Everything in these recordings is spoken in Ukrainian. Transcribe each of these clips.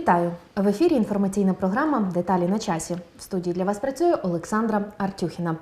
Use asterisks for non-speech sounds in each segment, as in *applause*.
Вітаю! В ефірі інформаційна програма Деталі на часі. В студії для вас працює Олександра Артюхіна.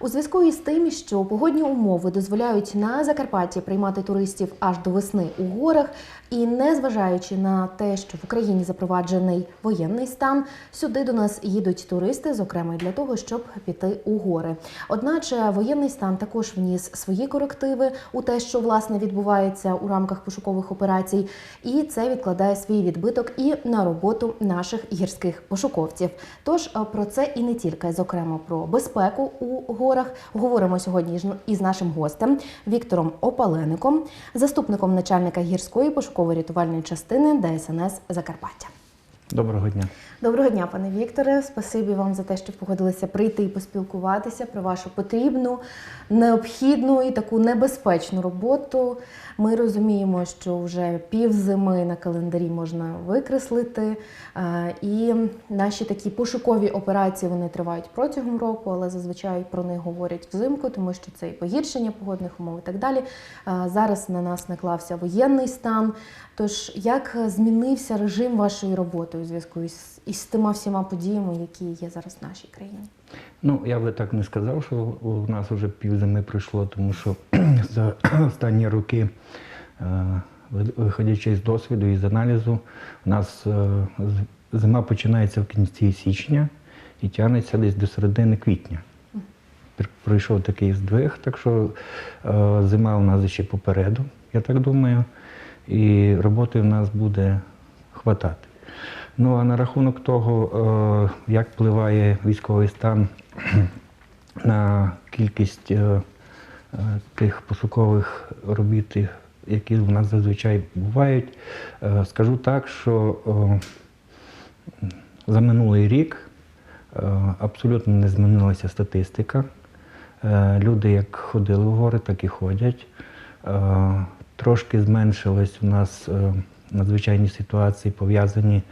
У зв'язку із тим, що погодні умови дозволяють на Закарпатті приймати туристів аж до весни у горах, і незважаючи на те, що в Україні запроваджений воєнний стан, сюди до нас їдуть туристи, зокрема для того, щоб піти у гори. Одначе воєнний стан також вніс свої корективи у те, що власне відбувається у рамках пошукових операцій, і це відкладає свій відбиток і на роботу наших гірських пошуковців. Тож е, про це і не тільки, зокрема про безпеку у горах. Говоримо сьогодні із нашим гостем Віктором Опалеником, заступником начальника гірської пошуково-рятувальної частини ДСНС Закарпаття. Доброго дня. Доброго дня, пане Вікторе. Спасибі вам за те, що погодилися прийти і поспілкуватися про вашу потрібну, необхідну і таку небезпечну роботу. Ми розуміємо, що вже пів зими на календарі можна викреслити. е, І наші такі пошукові операції вони тривають протягом року, але зазвичай про них говорять взимку, тому що це і погіршення погодних умов і так далі. Е, Зараз на нас наклався воєнний стан. Тож як змінився режим вашої роботи у зв'язку із, із тими всіма подіями, які є зараз в нашій країні? Ну, я би так не сказав, що у нас вже півзими пройшло, тому що *clears throat* за останні роки, е, виходячи з досвіду і з аналізу, у нас е, зима починається в кінці січня і тягнеться десь до середини квітня. Пр- Пройшов такий здвиг, так що е, зима у нас ще попереду, я так думаю, і роботи в нас буде хватати. Ну а на рахунок того, е, як впливає військовий стан *clears throat* на кількість е, е, тих пошукових робіт, які в нас зазвичай бувають, скажу так, що за минулий рік абсолютно не змінилася статистика. Люди як ходили в гори, так і ходять. Трошки зменшились у нас надзвичайні ситуації, пов'язані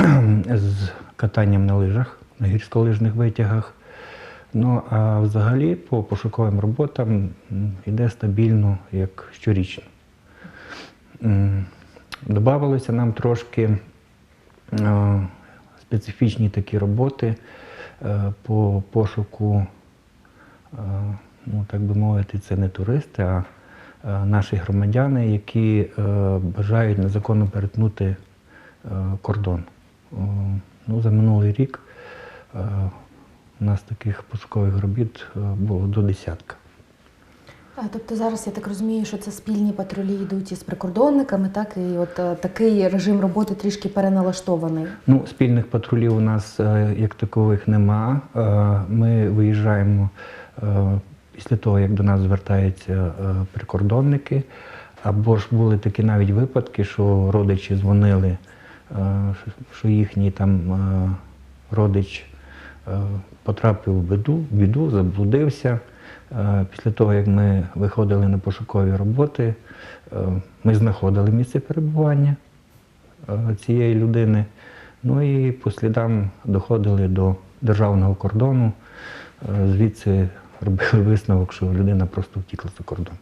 *clears throat* з катанням на лижах, на гірськолижних витягах. Ну а взагалі по пошуковим роботам йде стабільно, як щорічно. М, Добавилося нам трошки специфічні такі роботи е, по пошуку, е, ну так би мовити, це не туристи, а е, наші громадяни, які бажають незаконно перетнути кордон. Ну, за минулий рік е, у нас таких пошукових робіт е, було до десятка. А, тобто зараз я так розумію, що це спільні патрулі йдуть із прикордонниками, так і от е, такий режим роботи трішки переналаштований. Ну, спільних патрулів у нас як такових нема. Ми виїжджаємо після того, як до нас звертаються прикордонники. Або ж були такі навіть випадки, що родичі дзвонили, що їхній там е, родич е, потрапив в біду, в біду, заблудився. Е, Після того, як ми виходили на пошукові роботи, е, ми знаходили місце перебування е, цієї людини. Ну і по слідам доходили до державного кордону. Е, Звідси робили висновок, що людина просто втікла за кордон.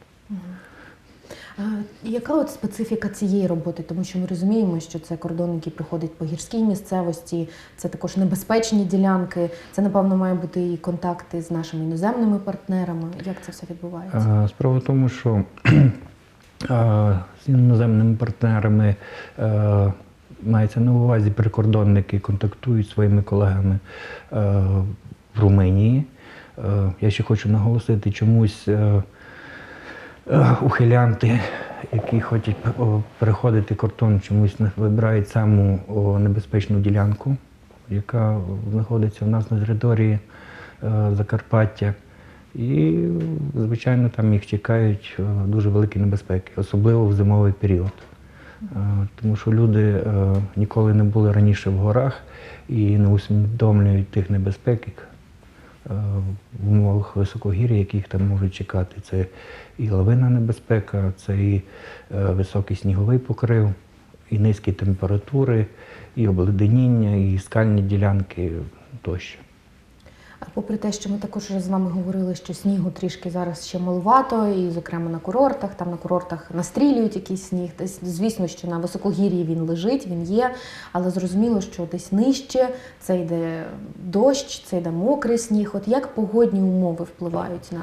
А, Яка от специфіка цієї роботи? Тому що ми розуміємо, що це кордон, який проходить по гірській місцевості, це також небезпечні ділянки. Це, напевно, має бути і контакти з нашими іноземними партнерами. Як це все відбувається? Е, Справа в тому, що *clears throat* е, з іноземними партнерами е, мається на увазі прикордонники контактують зі своїми колегами е, в Румунії. Е, Я ще хочу наголосити, чомусь е, е, ухилянти, які хочуть переходити кордон, чомусь вибирають саму небезпечну ділянку, яка знаходиться у нас на території е, Закарпаття. І, звичайно, там їх чекають е, дуже великі небезпеки, особливо в зимовий період. Е, Тому що люди е, ніколи не були раніше в горах і не усвідомлюють тих небезпек е, в умовах високогір'я, яких там можуть чекати. Це і лавинна небезпека, це і е, високий сніговий покрив, і низькі температури, і обледеніння, і скальні ділянки тощо. Попри те, що ми також з вами говорили, що снігу трішки зараз ще малувато, і, зокрема, на курортах, там на курортах настрілюють якийсь сніг. Десь, звісно, що на високогір'ї він лежить, він є, але зрозуміло, що десь нижче це йде дощ, це йде мокрий сніг. От як погодні умови впливають на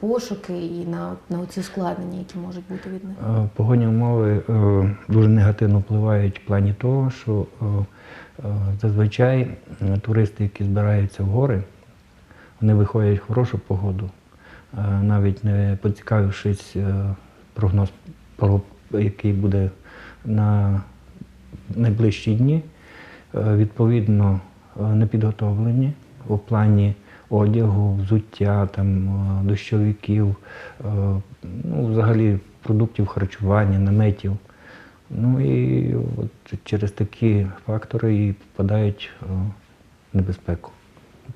пошуки і на, на ці ускладнення, які можуть бути від них? Е, Погодні умови е, дуже негативно впливають в плані того, що е, зазвичай туристи, які збираються в гори, вони виходять в хорошу погоду, е, навіть не поцікавившись е, прогноз, про який буде на найближчі дні, Е, відповідно не підготовлені у плані одягу, взуття, там, дощовиків, ну, взагалі продуктів харчування, наметів. Ну і от через такі фактори і попадають в небезпеку.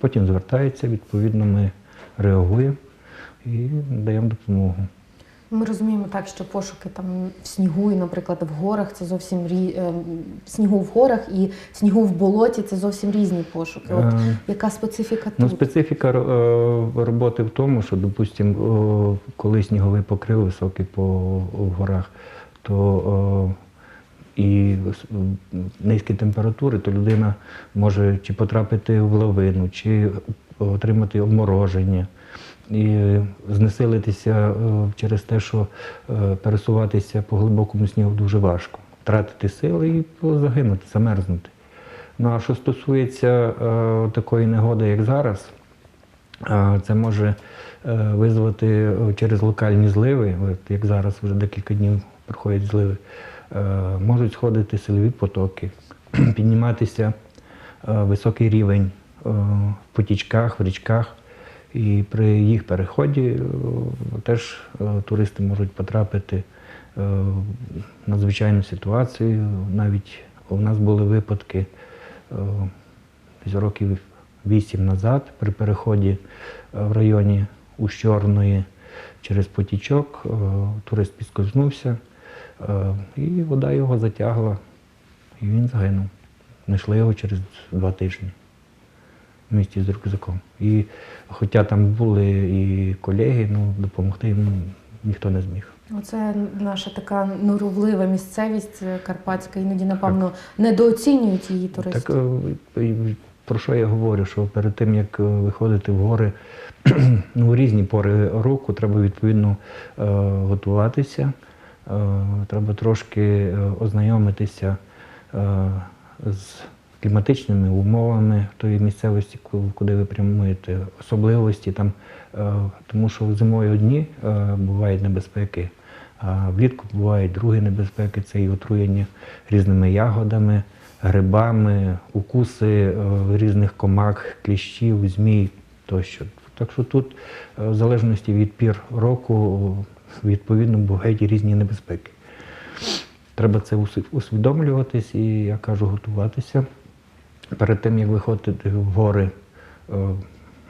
Потім звертаються, відповідно, ми реагуємо і даємо допомогу. Ми розуміємо так, що пошуки там в снігу, і, наприклад, в горах це зовсім рі... е, в снігу в горах і в снігу в болоті це зовсім різні пошуки. От Е, яка специфіка Ну, специфіка е, роботи в тому, що, допустимо, коли сніговий покрив високий по в горах, то і низькі температури, то людина може чи потрапити в лавину, чи отримати обмороження. І знесилитися е, через те, що е, пересуватися по глибокому снігу дуже важко. Втратити сили і загинути, замерзнути. Ну а що стосується е, такої негоди, як зараз, це може визвати через локальні зливи, як зараз вже декілька днів проходять зливи, можуть сходити силові потоки, *clears throat* підніматися е, високий рівень е, в потічках, в річках. І при їх переході е, теж е, туристи можуть потрапити е, в надзвичайну ситуацію. Навіть у нас були випадки е, років вісім назад при переході е, в районі Ущорної через потічок. е, Турист підскользнувся, е, і вода його затягла, і він загинув. Знайшли його через два тижні в місті з рюкзаком. І хоча там були і колеги, ну допомогти йому ніхто не зміг. Оце наша така норовлива місцевість е, карпатська, іноді, напевно, недооцінюють її туристи. Так е, про що я говорю? Що перед тим як е, виходити в гори *clears throat* ну, у різні пори року, треба відповідно е, готуватися, е, треба трошки е, ознайомитися е, з кліматичними умовами тої місцевості, куди ви прямуєте, особливості там, е, тому що зимою одні е, бувають небезпеки. А влітку бувають другі небезпеки, це і отруєння різними ягодами, грибами, укуси е, різних комах, кліщів, змій тощо. Так що тут, е, в залежності від пір року, відповідно, бувають і різні небезпеки. Треба це усвідомлюватись і, я кажу, готуватися перед тим, як виходити в гори, е,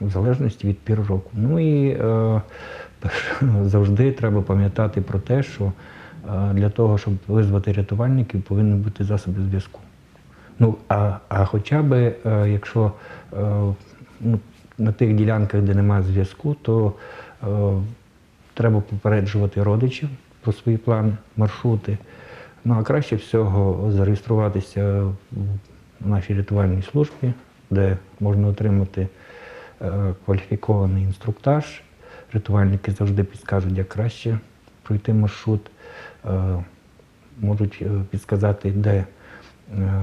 в залежності від пір року. Ну і е, *laughs* завжди треба пам'ятати про те, що е, для того, щоб визвати рятувальників, повинні бути засоби зв'язку. Ну, а, а хоча б, якщо ну, на тих ділянках, де немає зв'язку, то треба попереджувати родичів про свої плани, маршрути. Ну а краще всього зареєструватися в нашій рятувальній службі, де можна отримати е, кваліфікований інструктаж. Рятувальники завжди підскажуть, як краще пройти маршрут, е, можуть е, підсказати, де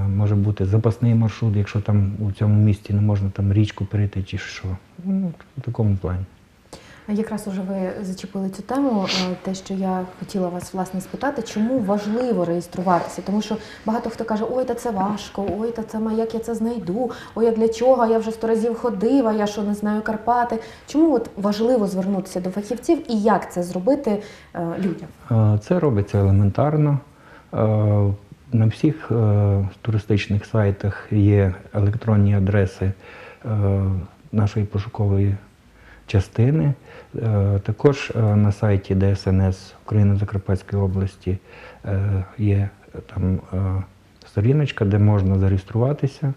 може бути запасний маршрут, якщо там у цьому місті не можна там річку перейти чи що. Ну, в такому плані. Якраз уже ви зачепили цю тему, е, те, що я хотіла вас власне спитати, чому важливо реєструватися? Тому що багато хто каже, ой, та це важко, ой, та це як я це знайду, ой, а для чого? Я вже сто разів ходив, а я що не знаю Карпати. Чому от важливо звернутися до фахівців і як це зробити е, людям? Е, Це робиться елементарно. На всіх туристичних сайтах є електронні адреси нашої пошукової частини. Е, Також е, на сайті ДСНС України Закарпатської області е, є там сторіночка, де можна зареєструватися.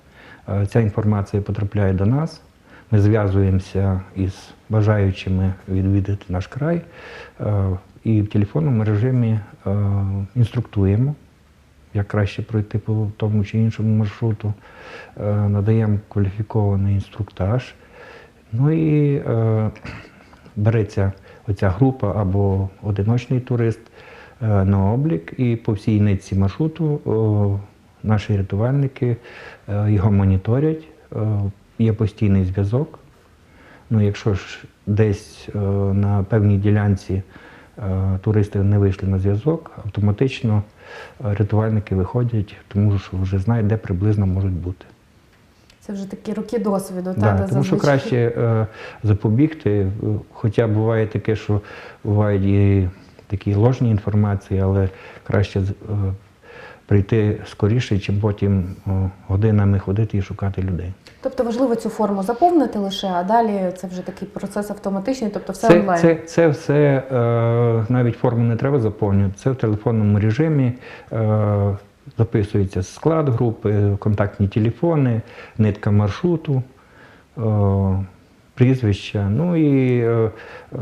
Ця інформація потрапляє до нас. ми зв'язуємося із бажаючими відвідати наш край і в телефонному режимі інструктуємо, як краще пройти по тому чи іншому маршруту, надаємо кваліфікований інструктаж. Ну і е, береться оця група або одиночний турист е, на облік, і по всій нитці маршруту о, наші рятувальники е, його моніторять. Е, Є постійний зв'язок. Ну, якщо ж десь е, на певній ділянці е, туристи не вийшли на зв'язок, автоматично е, рятувальники виходять, тому що вже знають, де приблизно можуть бути. Це вже такі роки досвіду, Да, та, тому що краще е, запобігти, е, хоча буває таке, що бувають і такі ложні інформації, але краще е, прийти скоріше, чим потім е, годинами ходити і шукати людей. Тобто важливо цю форму заповнити лише, а далі це вже такий процес автоматичний, тобто все Це, онлайн. це, це все е, навіть форму не треба заповнювати. Це в телефонному режимі. Е, записується склад групи, контактні телефони, нитка маршруту, е, прізвища. Ну і е, е,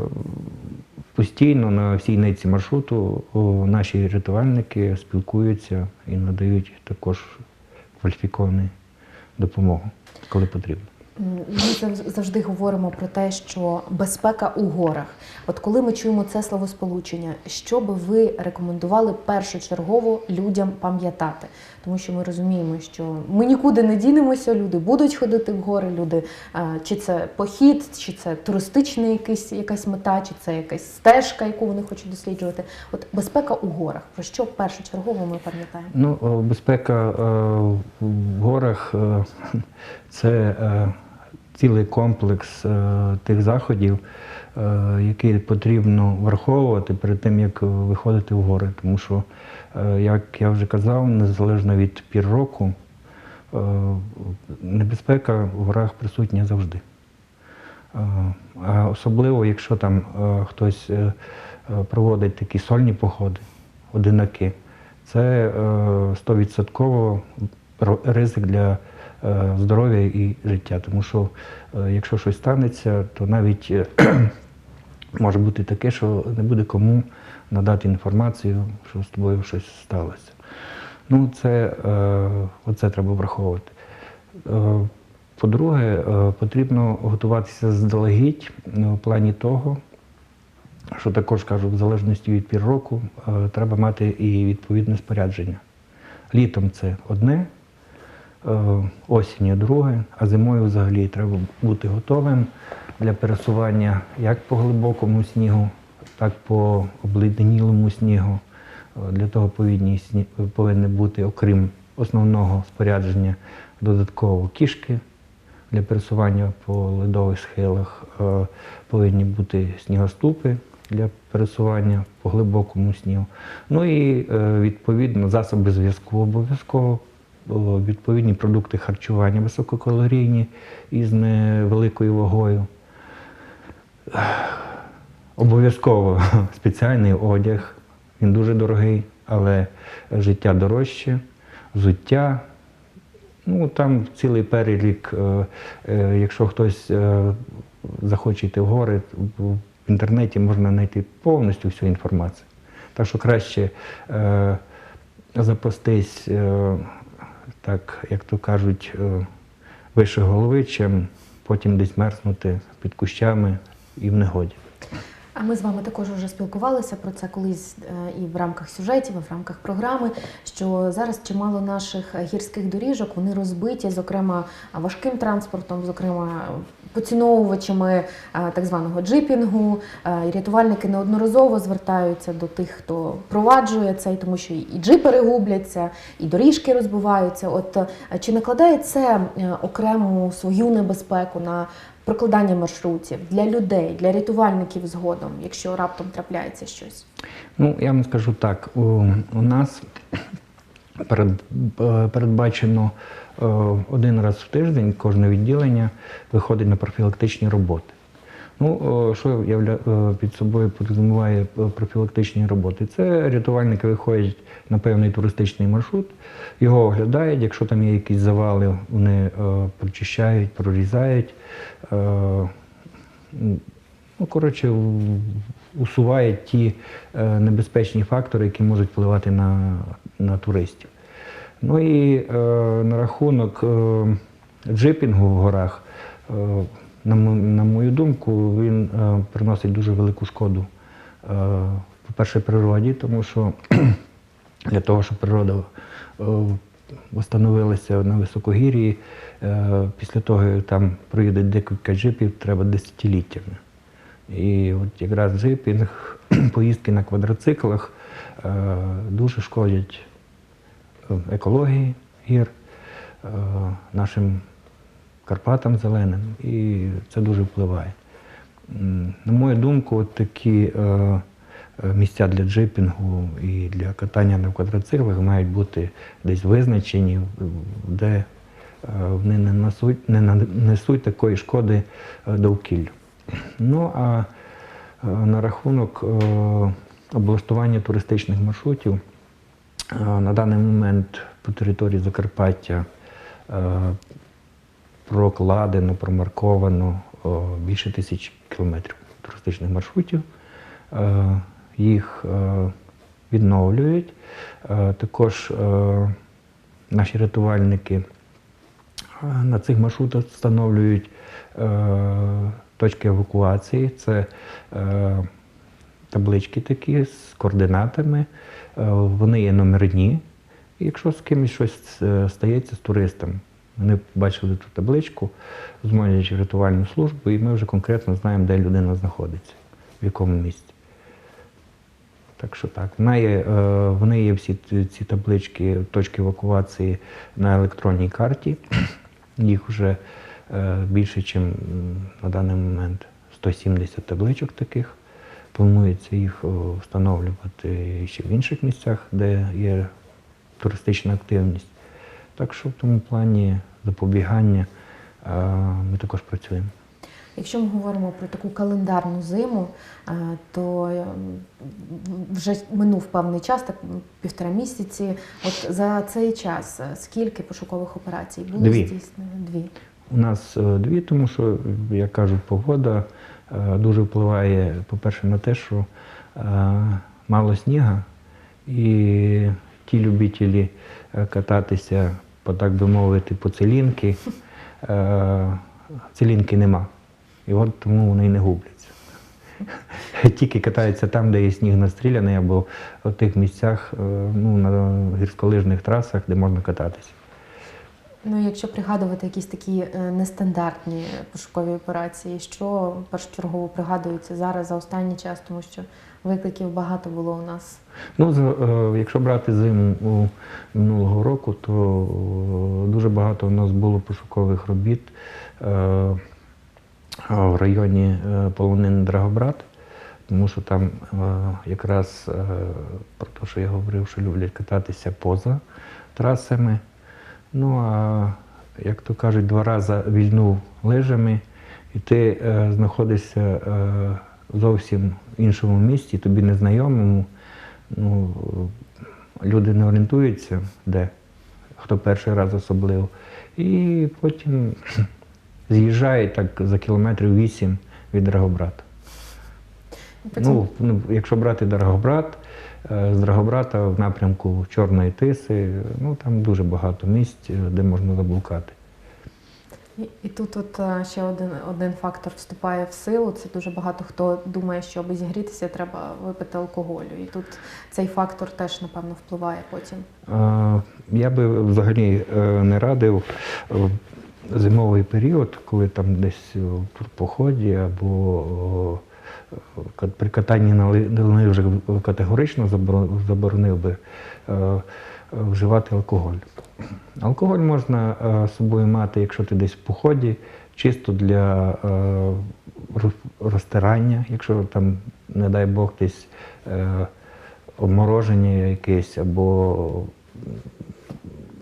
постійно на всій нитці маршруту наші рятувальники спілкуються і надають також кваліфіковану допомогу, коли потрібно. Ми завжди говоримо про те, що безпека у горах. От коли ми чуємо це словосполучення, що би ви рекомендували першочергово людям пам'ятати? Тому що ми розуміємо, що ми нікуди не дінемося, люди будуть ходити в гори, люди е, чи це похід, чи це туристичний якийсь, якась мета, чи це якась стежка, яку вони хочуть досліджувати. От безпека у горах. Про що першочергово ми пам'ятаємо? Ну, безпека е, в горах е, *laughs* це цілий комплекс е, тих заходів, е, які потрібно враховувати перед тим, як виходити в гори. Тому що, е, як я вже казав, незалежно від пір року, небезпека в горах присутня завжди. А особливо, якщо там хтось проводить такі сольні походи, одинаки, це е, стовідсотково ро- ризик для здоров'я і життя. Тому що е, якщо щось станеться, то навіть е, *clears throat* може бути таке, що не буде кому надати інформацію, що з тобою щось сталося. Ну, це, е, оце треба враховувати. Е, По-друге, е, потрібно готуватися заздалегідь е, в плані того, що також кажу, в залежності від пір року, е, треба мати і відповідне спорядження. Літом це одне, е, осінню друге, а зимою взагалі треба бути готовим для пересування як по глибокому снігу, так по обледенілому снігу. Е, Для того повинні повинні бути, окрім основного спорядження, додатково кішки для пересування по ледових схилах, е, повинні бути снігоступи для пересування по глибокому снігу. Ну і е, відповідно засоби зв'язку обов'язково, відповідні продукти харчування висококалорійні із невеликою вагою. Обов'язково *laughs* спеціальний одяг, він дуже дорогий, але життя дорожче, взуття. Ну, там цілий перелік. е, е, Якщо хтось е, захоче йти в гори, в інтернеті можна знайти повністю всю інформацію. Так що краще е, запастись, е, так, як то кажуть, е, вище голови, чим потім десь мерзнути під кущами і в негоді. А ми з вами також вже спілкувалися про це колись е, і в рамках сюжетів, і в рамках програми. Що зараз чимало наших гірських доріжок вони розбиті, зокрема важким транспортом, зокрема поціновувачами е, так званого джипінгу. Е, І рятувальники неодноразово звертаються до тих, хто проваджує це, тому що і джипери губляться, і доріжки розбиваються. От чи накладає це окрему свою небезпеку на прокладання маршрутів для людей, для рятувальників згодом, якщо раптом трапляється щось? Ну, я вам скажу так, у, у нас перед, е, передбачено е, один раз в тиждень кожне відділення виходить на профілактичні роботи. Ну, що явля... е, під собою підразуміває е, профілактичні роботи? Це рятувальники виходять на певний туристичний маршрут, його оглядають, якщо там є якісь завали, вони е, прочищають, прорізають. Е, ну, коротше, усувають ті е, небезпечні фактори, які можуть впливати на, на туристів. Ну і е, на рахунок е, джипінгу в горах, е, на, на мою думку, він е, приносить дуже велику шкоду. Е, по-перше, природі, тому що *clears throat* для того, щоб природа е, встановилася на високогір'ї, після того, як там проїде декілька джипів, треба десятиліттями. І от якраз джипінг, *clears throat* поїздки на квадроциклах дуже шкодять екології гір, нашим Карпатам зеленим, і це дуже впливає. На мою думку, от такі е, е, місця для джипінгу і для катання на квадроциклах мають бути десь визначені, де е, вони не несуть, не нанесуть такої шкоди довкіллю. Ну а на рахунок облаштування туристичних маршрутів, на даний момент по території Закарпаття прокладено, промарковано більше тисяч кілометрів туристичних маршрутів. Е, Їх е, відновлюють. Е, Також наші рятувальники на цих маршрутах встановлюють точки евакуації. Це таблички такі з координатами. Вони є номерні. Якщо з кимось щось стається з туристом, вони бачили ту табличку, дзвонять рятувальну службу, і ми вже конкретно знаємо, де людина знаходиться, в якому місці. Так що так. Вона є, е, вони є всі ці- таблички, точки евакуації на електронній карті. *clears throat* Їх вже е, більше, ніж на даний момент 170 табличок таких. Планується їх встановлювати ще в інших місцях, де є туристична активність. Так що в тому плані запобігання е, ми також працюємо. Якщо ми говоримо про таку календарну зиму, е, то е, вже минув певний час, так півтора місяці. От за цей час скільки пошукових операцій було Дві. здійснено? Дві. У нас дві, тому що, як кажуть, погода дуже впливає, по-перше, на те, що мало сніга, і ті любителі кататися, по так би мовити, по целінки, Цилінки нема. І от тому вони і не губляться. *laughs* Тільки катаються там, де є сніг настріляний, або в тих місцях, е, ну, на гірськолижних трасах, де можна кататися. Ну, якщо пригадувати якісь такі е, нестандартні пошукові операції, що першочергово пригадується зараз за останній час, тому що викликів багато було у нас. Ну, е, якщо брати зиму минулого року, то е, дуже багато у нас було пошукових робіт в районі полонини Драгобрат, тому що там якраз про те, що я говорив, що люблять кататися поза трасами. Ну а як то кажуть, два рази вільнув лижами, і ти е, знаходишся е, в іншому місті, тобі незнайомому. Ну, люди не орієнтуються, де, хто перший раз особливо. І потім *clears throat* з'їжджають так за кілометрів вісім від Драгобрата. Потім Ну, ну, якщо брати Драгобрат, з Драгобрата в напрямку Чорної Тиси, ну там дуже багато місць, е, де можна заблукати. І, і тут от е, ще один, один фактор вступає в силу. Це дуже багато хто думає, що аби зігрітися, треба випити алкоголю. І тут цей фактор теж, напевно, впливає потім. Е, Я би взагалі е, не радив зимовий період, коли там десь в турпоході або при катанні на ли- на лижах категорично заборонив би е, е, вживати алкоголь. Алкоголь можна е, з собою мати, якщо ти десь в поході, чисто для е, розтирання, якщо там, не дай Бог, десь е, обмороження якесь або,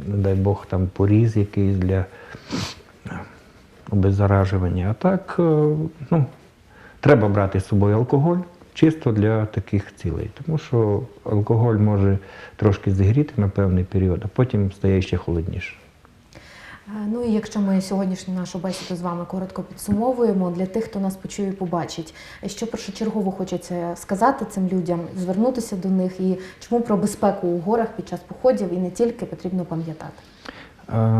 не дай Бог, там поріз якийсь для обеззаражування. А так, е, ну, треба брати з собою алкоголь чисто для таких цілей, тому що алкоголь може трошки зігріти на певний період, а потім стає ще холодніше. Ну і якщо ми сьогоднішню нашу бесіду з вами коротко підсумовуємо для тих, хто нас почує і побачить, що першочергово хочеться сказати цим людям, звернутися до них і чому про безпеку у горах під час походів і не тільки потрібно пам'ятати.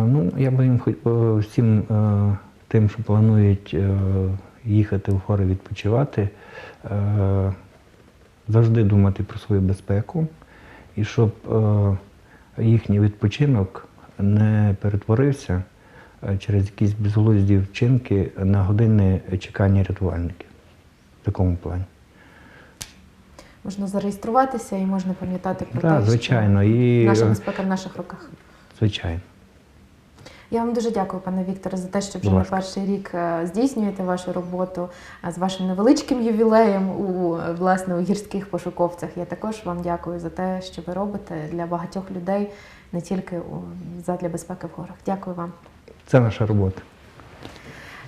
Ну, я би їм е, всім е, тим, що планують е, їхати в гори відпочивати, е, завжди думати про свою безпеку і щоб е, їхній відпочинок не перетворився е, через якісь безглузді вчинки на години чекання рятувальників в такому плані. Можна зареєструватися і можна пам'ятати про Так, те, звичайно. І, наша безпека в наших руках. звичайно. Я вам дуже дякую, пане Вікторе, за те, що вже Будь на перший рік е, здійснюєте вашу роботу з вашим невеличким ювілеєм у власне у гірських пошуковцях. Я також вам дякую за те, що ви робите для багатьох людей, не тільки у задля безпеки в горах. Дякую вам. Це наша робота.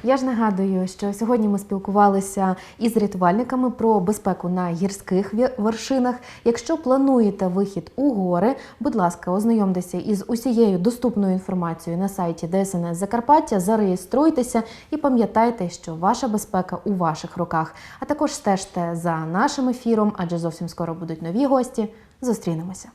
Я ж нагадую, що сьогодні ми спілкувалися із рятувальниками про безпеку на гірських вершинах. Якщо плануєте вихід у гори, будь ласка, ознайомтеся із усією доступною інформацією на сайті ДСНС Закарпаття, зареєструйтеся і пам'ятайте, що ваша безпека у ваших руках. А також стежте за нашим ефіром, адже зовсім скоро будуть нові гості. Зустрінемося.